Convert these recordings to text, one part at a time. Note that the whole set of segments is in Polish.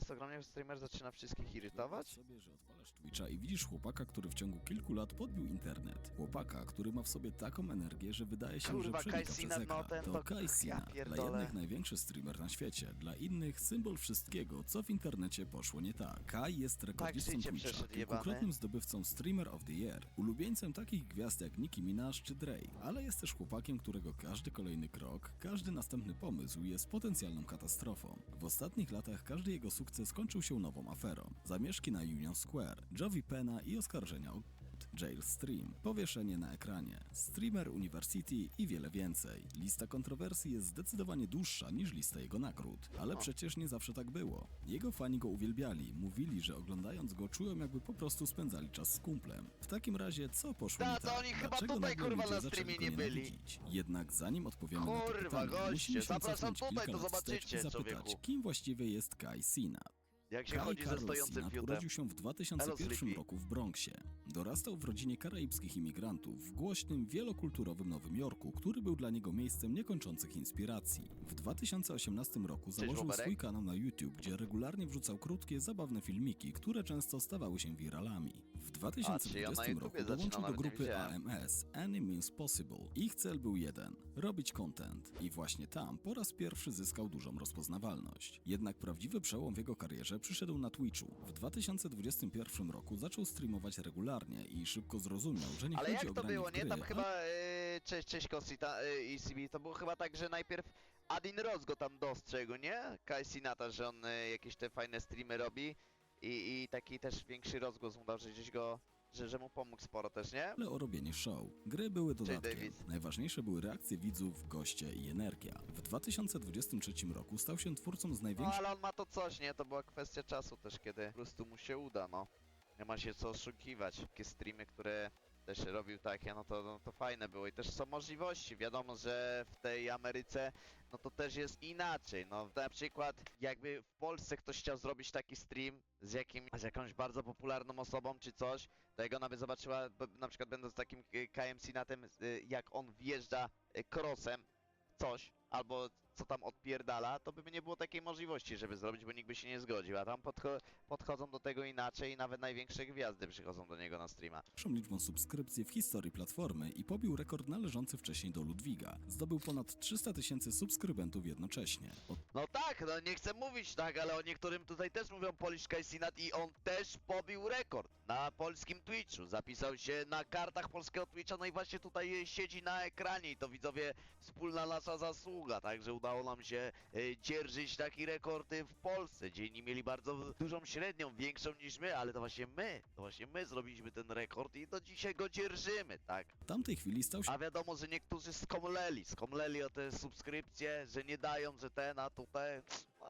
Instagramie streamer zaczyna wszystkich irytować? sobie, że odpalasz Twitcha i widzisz chłopaka, który w ciągu kilku lat podbił internet. Chłopaka, który ma w sobie taką energię, że wydaje się, Kurwa, że przenika Kajsina, przez ekran. no ten to to- ja dla jednych największy streamer na świecie, dla innych symbol wszystkiego, co w internecie poszło nie tak. Kai jest rekordzistą życie Twitcha, przeszedł, kilkukrotnym jebany. zdobywcą Streamer of the Year, ulubieńcem takich gwiazd jak Nicki Minaj czy Drake, ale jest też chłopakiem, którego każdy kolejny krok, każdy następny pomysł jest potencjalną katastrofą. W ostatnich latach każdy jego sukces kończył się nową aferą. Zamieszki na Union Square, Jovi Pena i oskarżenia o Jail Stream, powieszenie na ekranie, Streamer University i wiele więcej. Lista kontrowersji jest zdecydowanie dłuższa niż lista jego nagród, ale przecież nie zawsze tak było. Jego fani go uwielbiali, mówili, że oglądając go czują jakby po prostu spędzali czas z kumplem. W takim razie co poszło Ta, nie to tak? oni chyba Dlaczego tutaj, nagle kurwa, ludzie na zaczęli streamie go nie byli. nienawidzić? Jednak zanim odpowiemy na to Kurwa, pytanie, goście, musimy się zapraszam cofnąć tutaj, kilka to lat wstecz i zobaczycie, zapytać, człowieku. kim właściwie jest Kai Sinat. Jak się Kai chodzi ze Carlos stojącym fiutem? urodził się w 2001 Sleepy. roku w Bronxie. Dorastał w rodzinie karaibskich imigrantów w głośnym, wielokulturowym Nowym Jorku, który był dla niego miejscem niekończących inspiracji. W 2018 roku założył Boberek. swój kanał na YouTube, gdzie regularnie wrzucał krótkie, zabawne filmiki, które często stawały się wiralami. W A, czyli on na 2020 YouTubie roku dołączył do nawet nie grupy wiedziałem. AMS Any Means Possible. Ich cel był jeden robić content. I właśnie tam po raz pierwszy zyskał dużą rozpoznawalność. Jednak prawdziwy przełom w jego karierze przyszedł na Twitchu. W 2021 roku zaczął streamować regularnie i szybko zrozumiał, że nie Ale chodzi jak o to granie było, w nie? gry, Tam ale chyba, e, cześć, cześć Kosita e, i CB, to było chyba tak, że najpierw Adin Ross go tam dostrzegł, nie? Kai Sinata, że on e, jakieś te fajne streamy robi i, i taki też większy rozgłos mu dał, że gdzieś go, że, że mu pomógł sporo też, nie? ale o robienie show. Gry były dodatkiem. Najważniejsze były reakcje widzów, goście i energia. W 2023 roku stał się twórcą z No największych ale on ma to coś, nie? To była kwestia czasu też, kiedy po prostu mu się uda, no. Nie ma się co oszukiwać. Takie streamy, które też robił takie, no to, no to fajne było i też są możliwości. Wiadomo, że w tej Ameryce, no to też jest inaczej. No na przykład, jakby w Polsce ktoś chciał zrobić taki stream z, jakim, z jakąś bardzo popularną osobą czy coś, to jak ona by zobaczyła, na przykład będąc takim y, KMC na tym, y, jak on wjeżdża y, crossem, coś, albo co tam odpierdala, to by nie było takiej możliwości, żeby zrobić, bo nikt by się nie zgodził. A tam podcho podchodzą do tego inaczej i nawet największe gwiazdy przychodzą do niego na streama. liczbą subskrypcji w historii platformy i pobił rekord należący wcześniej do Ludwiga. Zdobył ponad 300 tysięcy subskrybentów jednocześnie. Od No tak, no nie chcę mówić tak, ale o niektórym tutaj też mówią Polish Kaisinat i on też pobił rekord na polskim Twitchu. Zapisał się na kartach polskiego Twitcha, no i właśnie tutaj siedzi na ekranie i to widzowie wspólna nasza zasługa, także udało nam się e, dzierżyć taki rekord e, w Polsce, gdzie inni mieli bardzo dużą średnią, większą niż my, ale to właśnie my, to właśnie my zrobiliśmy ten rekord i do dzisiaj go dzierżymy, tak? w tamtej chwili stał się A wiadomo, że niektórzy skomleli, skomleli o te subskrypcje, że nie dają, że ten, a tutaj,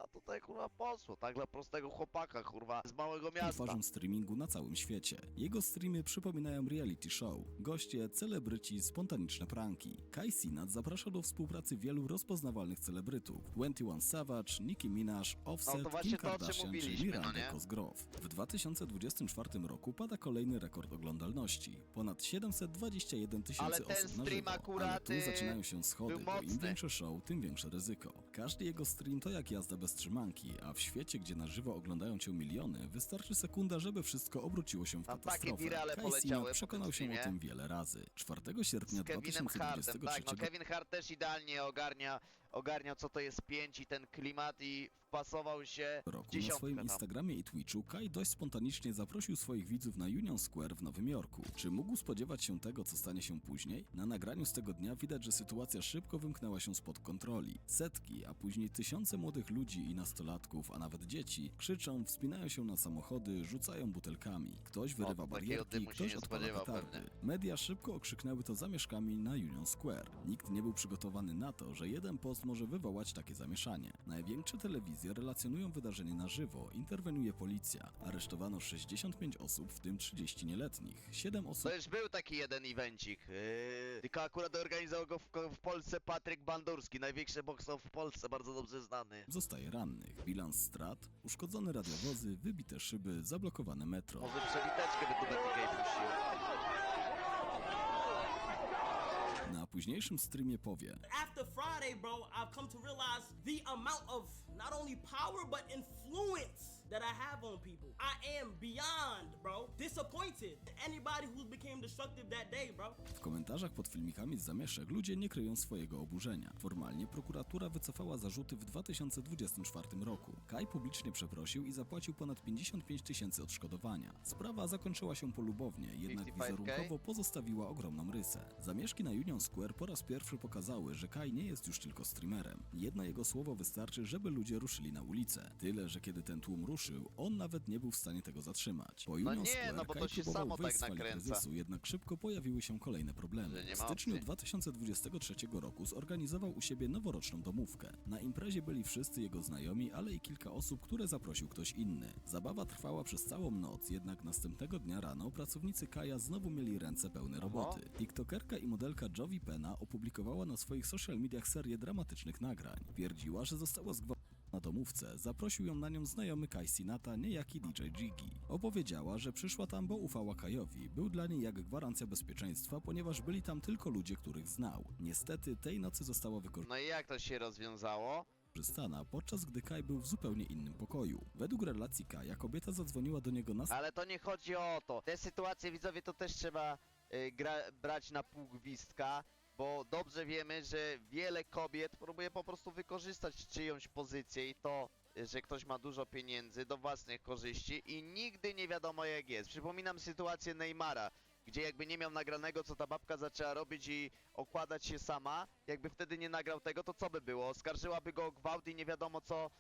a tutaj kurwa poszło, tak dla prostego chłopaka, kurwa, z małego miasta. twarzą streamingu na całym świecie. Jego streamy przypominają reality show. Goście, celebryci, spontaniczne pranki. Kai Sinat zaprasza do współpracy wielu rozpoznawalnych celebrytów. 21 Savage, Nicki Minaj, Offset, No to właśnie Kim to, o czym Kardashian czy mówiliśmy, no Miranda nie? Cosgrove. W 2024 roku pada kolejny rekord oglądalności. Ponad 721 tysięcy ten osób na stream żywo. akurat, Ale tu y, zaczynają się schody, był bo im mocny. większe show, tym większe ryzyko. Każdy jego stream to jak jazda bez trzymanki, a w świecie, gdzie na żywo oglądają cię miliony, wystarczy sekunda, żeby wszystko obróciło się w takie katastrofę. wirale poleciały po przekonał tym się o tym wiele razy. 4 sierpnia Z Kevinem Hartem, 2023 tak, no Kevin Hart też idealnie ogarnia, ogarniał co to jest pięć i ten klimat i wpasował się w roku na dziesiątkę swoim tam. Instagramie i Twitchu Kai dość spontanicznie zaprosił swoich widzów na Union Square w Nowym Jorku. Czy mógł spodziewać się tego, co stanie się później? Na nagraniu z tego dnia widać, że sytuacja szybko wymknęła się spod kontroli. Setki, a później tysiące młodych ludzi i nastolatków, a nawet dzieci, krzyczą, wspinają się na samochody, rzucają butelkami. Ktoś wyrywa takiego barierki, dymu się ktoś nie odpala spodziewał petardy. pewnie. Media szybko okrzyknęły to zamieszkami na Union Square. Nikt nie był przygotowany na to, że jeden post może wywołać takie zamieszanie. Największe telewizje relacjonują wydarzenie na żywo, interweniuje policja. Aresztowano 65 osób, w tym 30 nieletnich. 7 osób To już był taki jeden evencik, yy, tylko akurat organizował go w, w Polsce Patryk Bandurski, największy bokser w Polsce, bardzo dobrze znany. zostaje rannych. Bilans strat, uszkodzone radiowozy, wybite szyby, zablokowane metro. Może przebiteczkę by tu Betty puścił. Na późniejszym streamie powie. After Friday, bro, I've come to realize the amount of not only power but influence I have on people. I am beyond, bro, disappointed. Anybody who became destructive that day, bro. W komentarzach pod filmikami z zamieszek ludzie nie kryją swojego oburzenia. Formalnie prokuratura wycofała zarzuty w 2024 roku. Kai publicznie przeprosił i zapłacił ponad 55 tysięcy odszkodowania. Sprawa zakończyła się polubownie, jednak 55K? wizerunkowo pozostawiła ogromną rysę. Zamieszki na Union Square po raz pierwszy pokazały, że Kai nie jest już tylko streamerem. Jedno jego słowo wystarczy, żeby ludzie ruszyli na ulicę. Tyle, że kiedy ten tłum ruszył, on nawet nie był w stanie tego zatrzymać. Po Union nie, Square no bo to się samo tak nakręca. kryzysu, jednak szybko pojawiły się kolejne problemy. W styczniu opcji. 2023 roku zorganizował u siebie noworoczną domówkę. Na imprezie byli wszyscy jego znajomi, ale i kilka osób, które zaprosił ktoś inny. Zabawa trwała przez całą noc, jednak następnego dnia rano pracownicy Kaja znowu mieli ręce pełne roboty. TikTokerka i modelka Jovi Pena opublikowała na swoich social mediach serię dramatycznych nagrań. Twierdziła, że została zgwałcona na domówce. Zaprosił ją na nią znajomy Kai Sinata, niejaki DJ Jiggy. Opowiedziała, że przyszła tam, bo ufała Kajowi. Był dla niej jak gwarancja bezpieczeństwa, ponieważ byli tam tylko ludzie, których znał. Niestety tej nocy została No i jak to się rozwiązało? wykorzystana, podczas gdy Kai był w zupełnie innym pokoju. Według relacji Kaja kobieta zadzwoniła do niego na Ale to nie chodzi o to. Te sytuacje widzowie to też trzeba y, gra, brać na pół gwizdka, bo dobrze wiemy, że wiele kobiet próbuje po prostu wykorzystać czyjąś pozycję i to, że ktoś ma dużo pieniędzy do własnych korzyści i nigdy nie wiadomo jak jest. Przypominam sytuację Neymara, gdzie jakby nie miał nagranego, co ta babka zaczęła robić i okładać się sama, jakby wtedy nie nagrał tego, to co by było? Oskarżyłaby go o gwałt i nie wiadomo co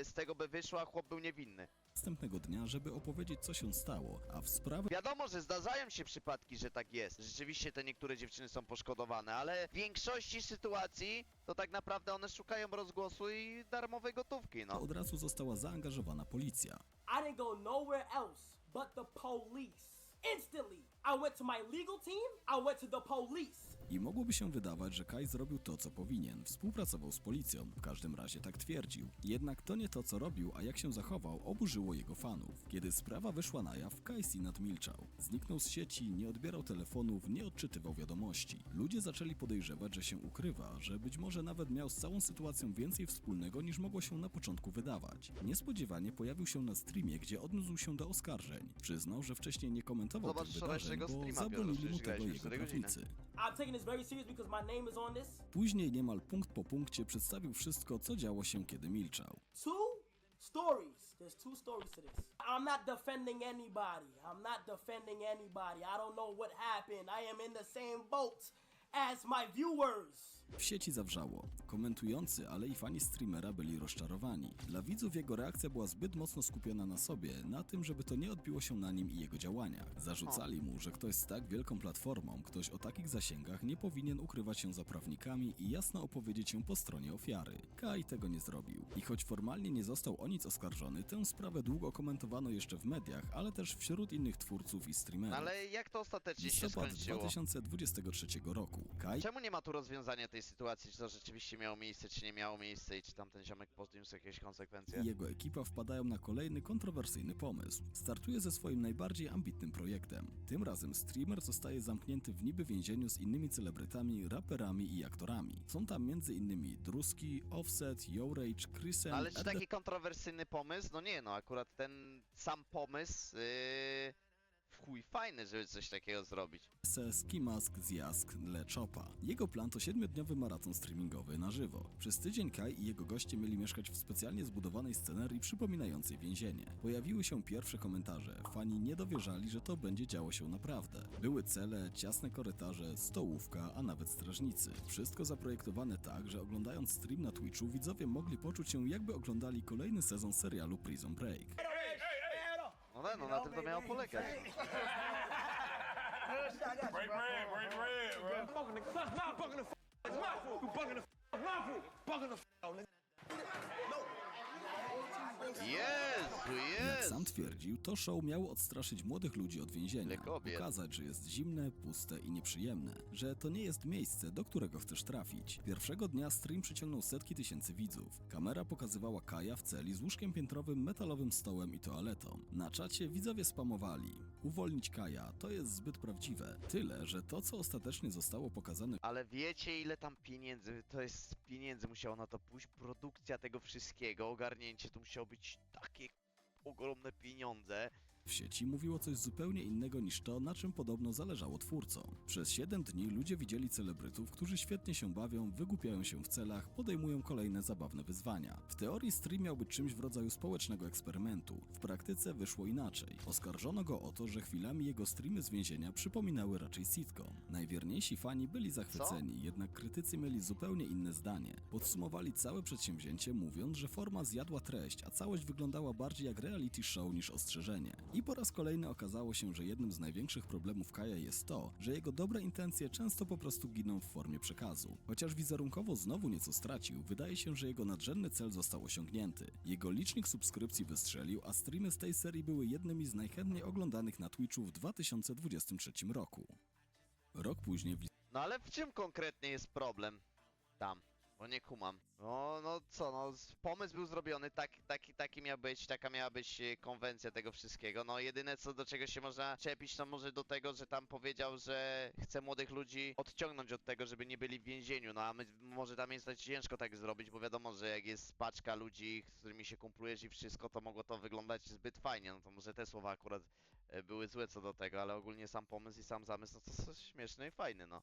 y, z tego by wyszło, a chłop był niewinny. Następnego dnia, żeby opowiedzieć co się stało, a w sprawę Wiadomo, że zdarzają się przypadki, że tak jest. Rzeczywiście te niektóre dziewczyny są poszkodowane, ale w większości sytuacji to tak naprawdę one szukają rozgłosu i darmowej gotówki, no. od razu została zaangażowana policja. I didn't go nowhere else but the police. Instantly, I went to my legal team, I went to the police. I mogłoby się wydawać, że Kai zrobił to, co powinien. Współpracował z policją, w każdym razie tak twierdził. Jednak to nie to, co robił, a jak się zachował, oburzyło jego fanów. Kiedy sprawa wyszła na jaw, Kai Sinat milczał. Zniknął z sieci, nie odbierał telefonów, nie odczytywał wiadomości. Ludzie zaczęli podejrzewać, że się ukrywa, że być może nawet miał z całą sytuacją więcej wspólnego niż mogło się na początku wydawać. Niespodziewanie pojawił się na streamie, gdzie odniósł się do oskarżeń. Przyznał, że wcześniej nie komentował Zobacz tych wydarzeń, bo zabronili mu tego jego prawnicy. I'm taking this very serious because my name is on this. Później niemal punkt po punkcie przedstawił wszystko, co działo się, kiedy milczał. Two stories. There's two stories to this. I'm not defending anybody. I'm not defending anybody. I don't know what happened. I am in the same boat as my viewers. W sieci zawrzało. Komentujący, ale i fani streamera byli rozczarowani. Dla widzów jego reakcja była zbyt mocno skupiona na sobie, na tym, żeby to nie odbiło się na nim i jego działaniach. Zarzucali mu, że ktoś z tak wielką platformą, ktoś o takich zasięgach nie powinien ukrywać się za prawnikami i jasno opowiedzieć się po stronie ofiary. Kai tego nie zrobił. I choć formalnie nie został o nic oskarżony, tę sprawę długo komentowano jeszcze w mediach, ale też wśród innych twórców i streamerów. Ale jak to ostatecznie się skończyło? 2023 roku. Kai Czemu nie ma tu rozwiązania tej sytuacji? Czy to rzeczywiście miało miejsce, czy nie miało miejsce i czy tam ten ziomek podniósł jakieś konsekwencje? jego ekipa wpadają na kolejny kontrowersyjny pomysł. Startuje ze swoim najbardziej ambitnym projektem. Tym razem streamer zostaje zamknięty w niby więzieniu z innymi celebrytami, raperami i aktorami. Są tam m.in. Druski, Offset, Yo Rage, Chrisem, ale czy taki kontrowersyjny pomysł? No nie, no akurat ten sam pomysł, yy, w chuj fajny, żeby coś takiego zrobić. Se, Ski Mask, Zjask, Le Chopa. Jego plan to siedmiodniowy maraton streamingowy na żywo. Przez tydzień Kai i jego goście mieli mieszkać w specjalnie zbudowanej scenerii przypominającej więzienie. Pojawiły się pierwsze komentarze. Fani nie dowierzali, że to będzie działo się naprawdę. Były cele, ciasne korytarze, stołówka, a nawet strażnicy. Wszystko zaprojektowane tak, że oglądając stream na Twitchu widzowie mogli poczuć się jakby oglądali kolejny sezon serialu Prison Break. No, no, no na tym to miało polegać. Break bread, break bread, bro. Bugging the fuck, not bugging the fuck. It's my food. You bugging the fuck, my food. Bugging the fuck, nigga. Jezu, Jak jest! sam twierdził, to show miało odstraszyć młodych ludzi od więzienia. Kobiet. Pokazać, że jest zimne, puste i nieprzyjemne. Że to nie jest miejsce, do którego chcesz trafić. Pierwszego dnia stream przyciągnął setki tysięcy widzów. Kamera pokazywała Kaja w celi z łóżkiem piętrowym, metalowym stołem i toaletą. Na czacie widzowie spamowali. Uwolnić Kaja, to jest zbyt prawdziwe. Tyle, że to, co ostatecznie zostało pokazane Ale wiecie ile tam pieniędzy, to jest pieniędzy musiało na to pójść, produkcja tego wszystkiego, ogarnięcie, to musiało być takie ogromne pieniądze. W sieci mówiło coś zupełnie innego niż to, na czym podobno zależało twórcom. Przez 7 dni ludzie widzieli celebrytów, którzy świetnie się bawią, wygłupiają się w celach, podejmują kolejne zabawne wyzwania. W teorii stream miał być czymś w rodzaju społecznego eksperymentu. W praktyce wyszło inaczej. Oskarżono go o to, że chwilami jego streamy z więzienia przypominały raczej sitcom. Najwierniejsi fani byli zachwyceni, jednak krytycy mieli zupełnie inne zdanie. Podsumowali całe przedsięwzięcie mówiąc, że forma zjadła treść, a całość wyglądała bardziej jak reality show niż ostrzeżenie. I po raz kolejny okazało się, że jednym z największych problemów Kaja jest to, że jego dobre intencje często po prostu giną w formie przekazu. Chociaż wizerunkowo znowu nieco stracił, wydaje się, że jego nadrzędny cel został osiągnięty. Jego licznik subskrypcji wystrzelił, a streamy z tej serii były jednymi z najchętniej oglądanych na Twitchu w 2023 roku. Rok później w No ale w czym konkretnie jest problem? Tam, bo nie kumam. No, no co, no pomysł był zrobiony, tak, taki, taki miał być, taka miała być e, konwencja tego wszystkiego. No jedyne co do czego się można czepić, to może do tego, że tam powiedział, że chce młodych ludzi odciągnąć od tego, żeby nie byli w więzieniu. No a my, może tam jest ciężko tak zrobić, bo wiadomo, że jak jest paczka ludzi, z którymi się kumplujesz i wszystko, to mogło to wyglądać zbyt fajnie. No to może te słowa akurat e, były złe co do tego, ale ogólnie sam pomysł i sam zamysł, no to jest śmieszny i fajny, no.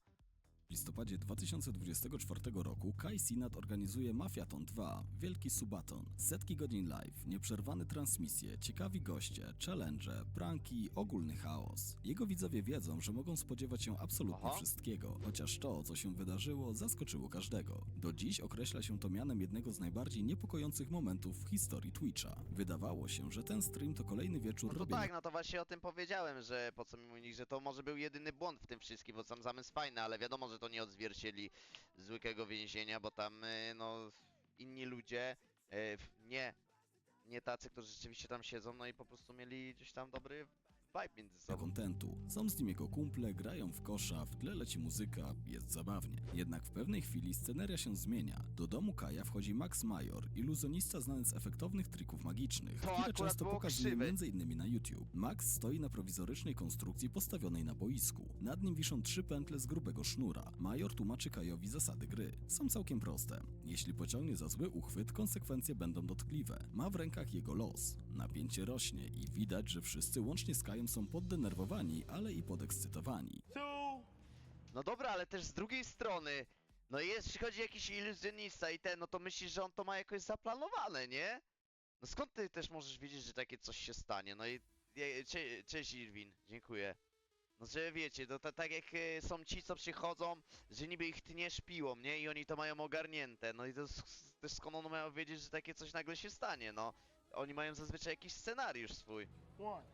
Listopadzie 2024 roku Kai Sinat organizuje Mafiaton 2, Wielki Subaton. Setki godzin live, nieprzerwane transmisje, ciekawi goście, challenge, pranki, ogólny chaos. Jego widzowie wiedzą, że mogą spodziewać się absolutnie Aha. wszystkiego, chociaż to, co się wydarzyło, zaskoczyło każdego. Do dziś określa się to mianem jednego z najbardziej niepokojących momentów w historii Twitcha. Wydawało się, że ten stream to kolejny wieczór No to robienia tak, no to właśnie o tym powiedziałem, że po co mi mówić, że to może był jedyny błąd w tym wszystkim, bo sam zamysł fajny, ale wiadomo, że to nie odzwierciedli zwykłego więzienia, bo tam, y, no, inni ludzie, w- nie, nie tacy, którzy rzeczywiście tam siedzą, no i po prostu mieli gdzieś tam dobry vibe między sobą. kontentu. Są z nim jego kumple, grają w kosza, w tle leci muzyka, jest zabawnie. Jednak w pewnej chwili sceneria się zmienia. Do domu Kaja wchodzi Max Major, iluzjonista znany z efektownych trików magicznych, To które akurat często było pokazuje krzywe. m.in. na YouTube. Max stoi na prowizorycznej konstrukcji postawionej na boisku. Nad nim wiszą trzy pętle z grubego sznura. Major tłumaczy Kajowi zasady gry. Są całkiem proste. Jeśli pociągnie za zły uchwyt, konsekwencje będą dotkliwe. Ma w rękach jego los. Napięcie rośnie i widać, że wszyscy łącznie z Są poddenerwowani, ale i podekscytowani. Two. No dobra, ale też z drugiej strony, no jest, przychodzi jakiś iluzjonista i ten, no to myślisz, że on to ma jakoś zaplanowane, nie? No skąd ty też możesz wiedzieć, że takie coś się stanie? No i, je- cze, cześć Irwin, dziękuję. No że wiecie, to, to tak jak e, są ci, co przychodzą, że niby ich tniesz piłą, nie? I oni to mają ogarnięte, no i to s- też skąd one mają wiedzieć, że takie coś nagle się stanie, no? Oni mają zazwyczaj jakiś scenariusz swój. One.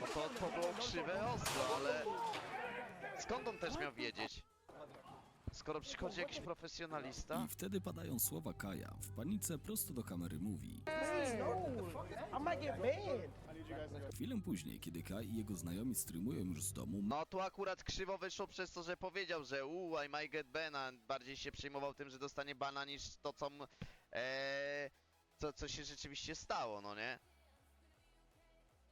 No, to, to było krzywe ostro, ale skąd on też miał wiedzieć? Skoro przychodzi jakiś profesjonalista? I wtedy padają słowa Kaja. W panice prosto do kamery mówi. Chwilę później, kiedy Kai i jego znajomi streamują już z domu, No tu akurat krzywo wyszło przez to, że powiedział, że uuu, I might get bana. Bardziej się przejmował tym, że dostanie bana niż to, co, m- e, co, co się rzeczywiście stało, no nie?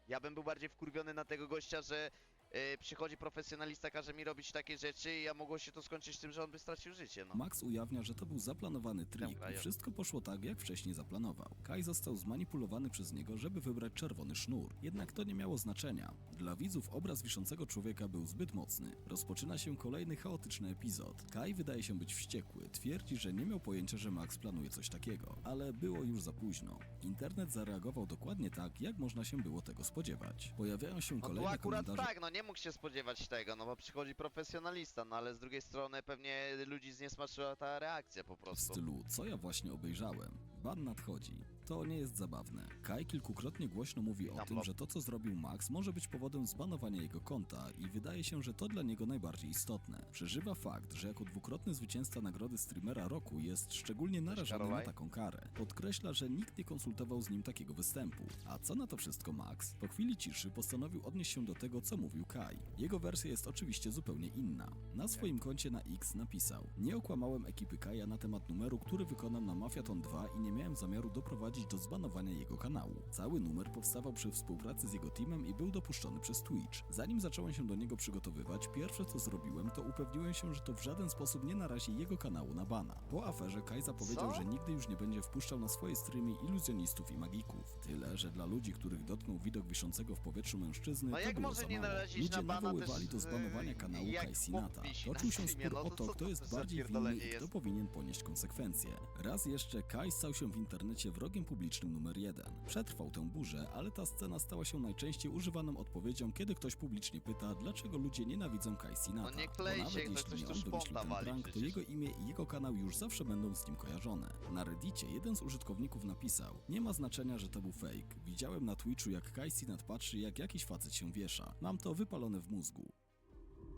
Ja bym był bardziej wkurwiony na tego gościa, że e, przychodzi profesjonalista, każe mi robić takie rzeczy i ja mogło się to skończyć tym, że on by stracił życie, no. Max ujawnia, że to był zaplanowany trik Dobra, i wszystko poszło tak, jak wcześniej zaplanował. Kai został zmanipulowany przez niego, żeby wybrać czerwony sznur. Jednak to nie miało znaczenia. Dla widzów obraz wiszącego człowieka był zbyt mocny. Rozpoczyna się kolejny chaotyczny epizod. Kai wydaje się być wściekły. Twierdzi, że nie miał pojęcia, że Max planuje coś takiego. Ale było już za późno. Internet zareagował dokładnie tak, jak można się było tego spodziewać. Pojawiają się No kolejne akurat komentarze tak, no nie mógł się spodziewać tego, no bo przychodzi profesjonalista, no ale z drugiej strony pewnie ludzi zniesmaczyła ta reakcja po w prostu. stylu co ja właśnie obejrzałem. Ban nadchodzi. To nie jest zabawne. Kai kilkukrotnie głośno mówi o tym, że to co zrobił Max może być powodem zbanowania jego konta i wydaje się, że to dla niego najbardziej istotne. Przeżywa fakt, że jako dwukrotny zwycięzca nagrody streamera roku jest szczególnie narażony na taką karę. Podkreśla, że nikt nie konsultował z nim takiego występu. A co na to wszystko Max? Po chwili ciszy postanowił odnieść się do tego, co mówił Kai. Jego wersja jest oczywiście zupełnie inna. Na swoim koncie na X napisał Nie okłamałem ekipy Kaja na temat numeru, który wykonam na Mafiaton 2 i nie miałem zamiaru doprowadzić do zbanowania jego kanału. Cały numer powstawał przy współpracy z jego teamem i był dopuszczony przez Twitch. Zanim zacząłem się do niego przygotowywać, pierwsze co zrobiłem to upewniłem się, że to w żaden sposób nie narazi jego kanału na bana. Po aferze Kai zapowiedział, że nigdy już nie będzie wpuszczał na swoje streamy iluzjonistów i magików. Tyle, że dla ludzi, których dotknął widok wiszącego w powietrzu mężczyzny, No to jak było może za nie mało. narazić Ludzie na bana nawoływali też, do zbanowania yy, kanału jak Kai Sinata. na Toczył się streamie, spór no o to to, co kto to jest za bardziej winny pierdolenie i kto jest? powinien ponieść konsekwencje. Raz jeszcze Kai stał się w internecie wrogiem publicznym numer jeden. Przetrwał tę burzę, ale ta scena stała się najczęściej używaną odpowiedzią, kiedy ktoś publicznie pyta, dlaczego ludzie nienawidzą Kai Sinata. No nie klej się, nawet ktoś jeśli coś nie on wymyślił ten prank, to jego imię i jego kanał już zawsze będą z nim kojarzone. Na Reddicie jeden z użytkowników napisał Nie ma znaczenia, że to był fake. Widziałem na Twitchu jak Kai Sinat patrzy jak jakiś facet się wiesza. Mam to wypalone w mózgu.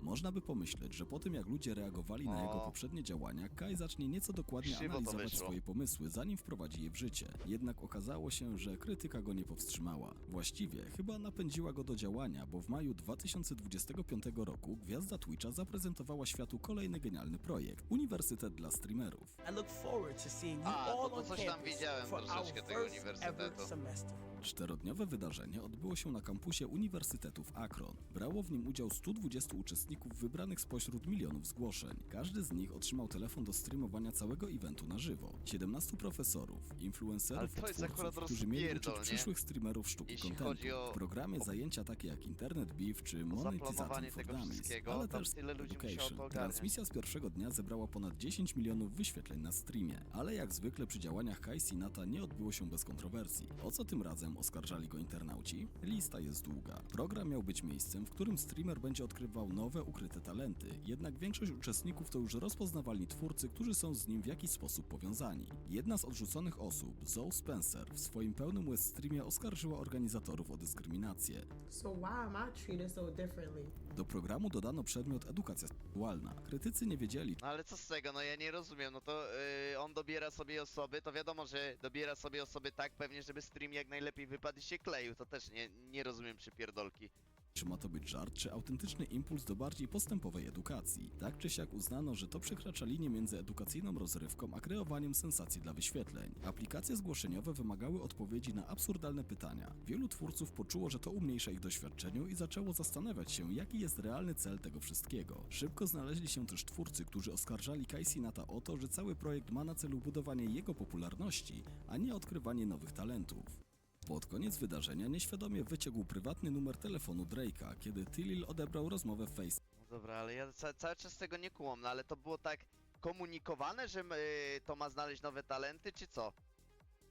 Można by pomyśleć, że po tym jak ludzie reagowali na jego poprzednie działania, Kai zacznie nieco dokładnie Krzywo to analizować wyszło. swoje pomysły, zanim wprowadzi je w życie. Jednak okazało się, że krytyka go nie powstrzymała. Właściwie chyba napędziła go do działania, bo w maju 2025 roku gwiazda Twitcha zaprezentowała światu kolejny genialny projekt Uniwersytet dla streamerów. I look forward to seeing you A, all to- to on coś tam campus widziałem for our troszeczkę tego first ever uniwersytetu. semester. Czterodniowe wydarzenie odbyło się na kampusie Uniwersytetów Akron. Brało w nim udział 120 uczestników wybranych spośród milionów zgłoszeń. Każdy z nich otrzymał telefon do streamowania całego eventu na żywo. 17 profesorów, influencerów, twórców, którzy mieli uczyć przyszłych streamerów sztuki Jeśli kontentu. o- W programie zajęcia takie jak Internet Beef czy Monetization for Dummies, ale też Education. Transmisja z pierwszego dnia zebrała ponad 10 milionów wyświetleń na streamie, ale jak zwykle przy działaniach Kai Sinata nie odbyło się bez kontrowersji. O co tym razem oskarżali go internauci? Lista jest długa. Program miał być miejscem, w którym streamer będzie odkrywał nowe, ukryte talenty, jednak większość uczestników to już rozpoznawalni twórcy, którzy są z nim w jakiś sposób powiązani. Jedna z odrzuconych osób, Zoe Spencer, w swoim pełnym łez streamie oskarżyła organizatorów o dyskryminację. So why am I treated so differently? Do programu dodano przedmiot edukacja seksualna. Krytycy nie wiedzieli, No ale co z tego, no ja nie rozumiem, no to yy, on dobiera sobie osoby, to wiadomo, że dobiera sobie osoby tak pewnie, żeby stream jak najlepiej się kleił, to też nie, nie rozumiem przypierdolki. czy ma to być żart, czy autentyczny impuls do bardziej postępowej edukacji. Tak czy siak uznano, że to przekracza linię między edukacyjną rozrywką a kreowaniem sensacji dla wyświetleń. Aplikacje zgłoszeniowe wymagały odpowiedzi na absurdalne pytania. Wielu twórców poczuło, że to umniejsza ich doświadczeniu i zaczęło zastanawiać się, jaki jest realny cel tego wszystkiego. Szybko znaleźli się też twórcy, którzy oskarżali Kai Sinata o to, że cały projekt ma na celu budowanie jego popularności, a nie odkrywanie nowych talentów. Pod koniec wydarzenia nieświadomie wyciągł prywatny numer telefonu Drake'a, kiedy Tillil odebrał rozmowę Face. No dobra, ale ja ca cały czas tego nie kumam, no ale to było tak komunikowane, że yy, to ma znaleźć nowe talenty, czy co?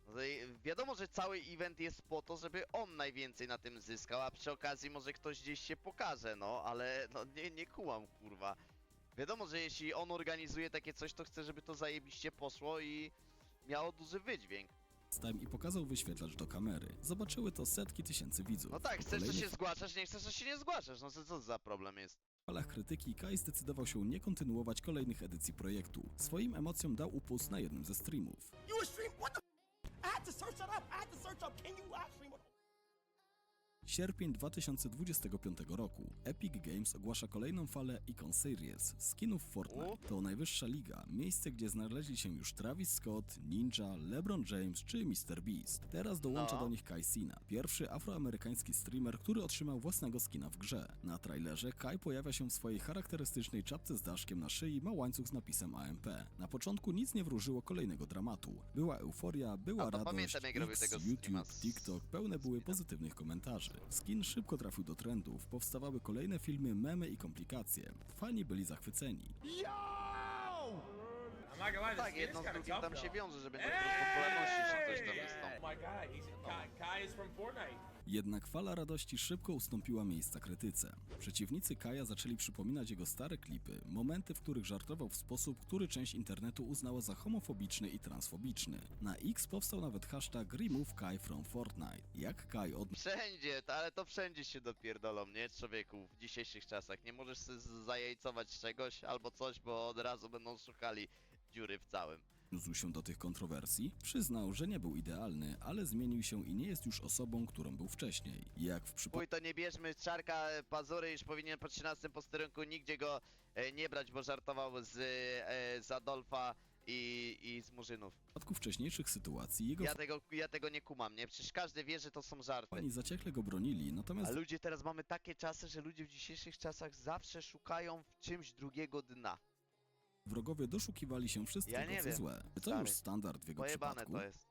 No wiadomo, że cały event jest po to, żeby on najwięcej na tym zyskał, a przy okazji może ktoś gdzieś się pokaże, no, ale no nie, nie kurwa. Wiadomo, że jeśli on organizuje takie coś, to chce, żeby to zajebiście poszło i miało duży wydźwięk. I pokazał wyświetlacz do kamery. Zobaczyły to setki tysięcy widzów. No tak, Po chcesz, to kolejnych się zgłaszasz, nie chcesz, to się nie zgłaszasz, no co, co za problem jest? falach krytyki Kai zdecydował się nie kontynuować kolejnych edycji projektu. Swoim emocjom dał upust na jednym ze streamów. You a stream? What the? F- I had to search that up. I had to search up. Can you live stream? Sierpień 2025 roku. Epic Games ogłasza kolejną falę Icon Series, skinów Fortnite. To najwyższa liga, miejsce gdzie znaleźli się już Travis Scott, Ninja, LeBron James czy Mr. Beast. Teraz dołącza No. do nich Kai Sina, pierwszy afroamerykański streamer, który otrzymał własnego skina w grze. Na trailerze Kai pojawia się w swojej charakterystycznej czapce z daszkiem na szyi, ma łańcuch z napisem AMP. Na początku nic nie wróżyło kolejnego dramatu. Była euforia, była A, radość, pamiętam, X, YouTube, TikTok, pełne były pozytywnych komentarzy. Skin szybko trafił do trendów, powstawały kolejne filmy, memy i komplikacje. Fani byli zachwyceni. Lie, this Tak, jedno z drugim tam się wiąże, że będzie wzrost popularności, czy coś tam jest tam. Oh my god, he's Kai, Kai is from Fortnite. Jednak fala radości szybko ustąpiła miejsca krytyce. Przeciwnicy Kaja zaczęli przypominać jego stare klipy, momenty, w których żartował w sposób, który część internetu uznała za homofobiczny i transfobiczny. Na X powstał nawet hashtag Remove Kai from Fortnite. Jak Kai od Wszędzie, to- ale to wszędzie się dopierdolą, nie? Człowieku, w dzisiejszych czasach. Nie możesz zajajcować czegoś albo coś, bo od razu będą szukali dziury w całym. Odniósł się do tych kontrowersji, przyznał, że nie był idealny, ale zmienił się i nie jest już osobą, którą był wcześniej. Jak w przypadku Chuj, to nie bierzmy czarka e, pazury, już powinien po 13 posterunku nigdzie go e, nie brać, bo żartował z, e, z Adolfa i, i z Murzynów. wcześniejszych sytuacji jego Ja tego, ja tego nie kumam, nie? Przecież każdy wie, że to są żarty. fani zaciekle go bronili, A natomiast ludzie teraz mamy takie czasy, że ludzie w dzisiejszych czasach zawsze szukają w czymś drugiego dna. Wrogowie doszukiwali się wszystkiego, Ja nie co wiem, złe. To stary. już standard w jego Pojebane przypadku. to jest.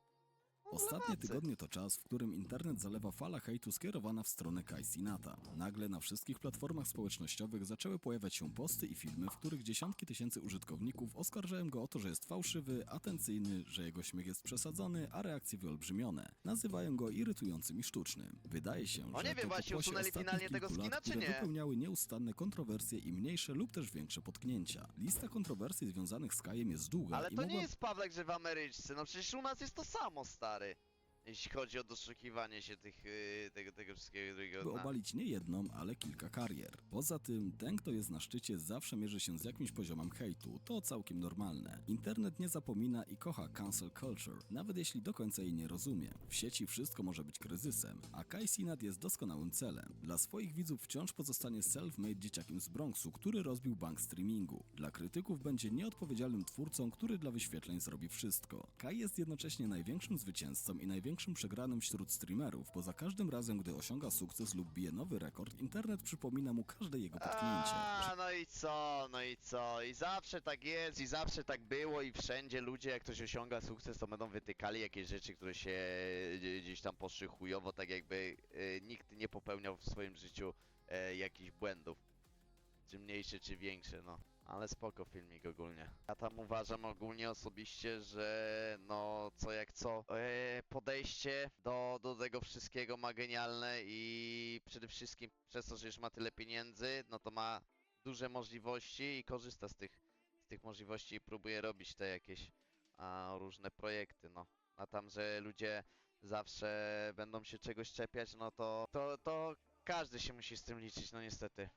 No, Ostatnie tygodnie to czas, w którym internet zalewa fala hejtu skierowana w stronę Kai Sinata. Nagle na wszystkich platformach społecznościowych zaczęły pojawiać się posty i filmy, w których dziesiątki tysięcy użytkowników oskarżają go o to, że jest fałszywy, atencyjny, że jego śmiech jest przesadzony, a reakcje wyolbrzymione. Nazywają go irytującym i sztucznym. Wydaje się, O, że nie wiem, właśnie usunęli finalnie tego skina, lat, czy nie? wypełniały nieustanne kontrowersje i mniejsze lub też większe potknięcia. Lista kontrowersji związanych z Kajem jest długa Ale to mogła nie jest Pawlek, że w Ameryczce. No przecież u nas jest to samo, stary. about. Jeśli chodzi o doszukiwanie się tych, yy, tego, tego wszystkiego drugiego by dna. obalić nie jedną, ale kilka karier. Poza tym, ten, kto jest na szczycie, zawsze mierzy się z jakimś poziomem hejtu. To całkiem normalne. Internet nie zapomina i kocha cancel culture, nawet jeśli do końca jej nie rozumie. W sieci wszystko może być kryzysem, a Kai Cenat jest doskonałym celem. Dla swoich widzów wciąż pozostanie self-made dzieciakiem z Bronxu, który rozbił bank streamingu. Dla krytyków będzie nieodpowiedzialnym twórcą, który dla wyświetleń zrobi wszystko. Kai jest jednocześnie największym zwycięzcą i największym przegranym wśród streamerów, bo za każdym razem, gdy osiąga sukces lub bije nowy rekord, internet przypomina mu każde jego potknięcie. A, no i co, no i co? I zawsze tak jest, i zawsze tak było, i wszędzie ludzie, jak ktoś osiąga sukces, to będą wytykali jakieś rzeczy, które się gdzieś tam poszły chujowo, tak jakby e, nikt nie popełniał w swoim życiu e, jakichś błędów. Czy mniejsze, czy większe, no. Ale spoko filmik ogólnie. Ja tam uważam ogólnie osobiście, że no co jak co, e, podejście do, do tego wszystkiego ma genialne i przede wszystkim przez to, że już ma tyle pieniędzy, no to ma duże możliwości i korzysta z tych, z tych możliwości i próbuje robić te jakieś a, różne projekty, no. A tam, że ludzie zawsze będą się czegoś czepiać, no to, to, to każdy się musi z tym liczyć, no niestety.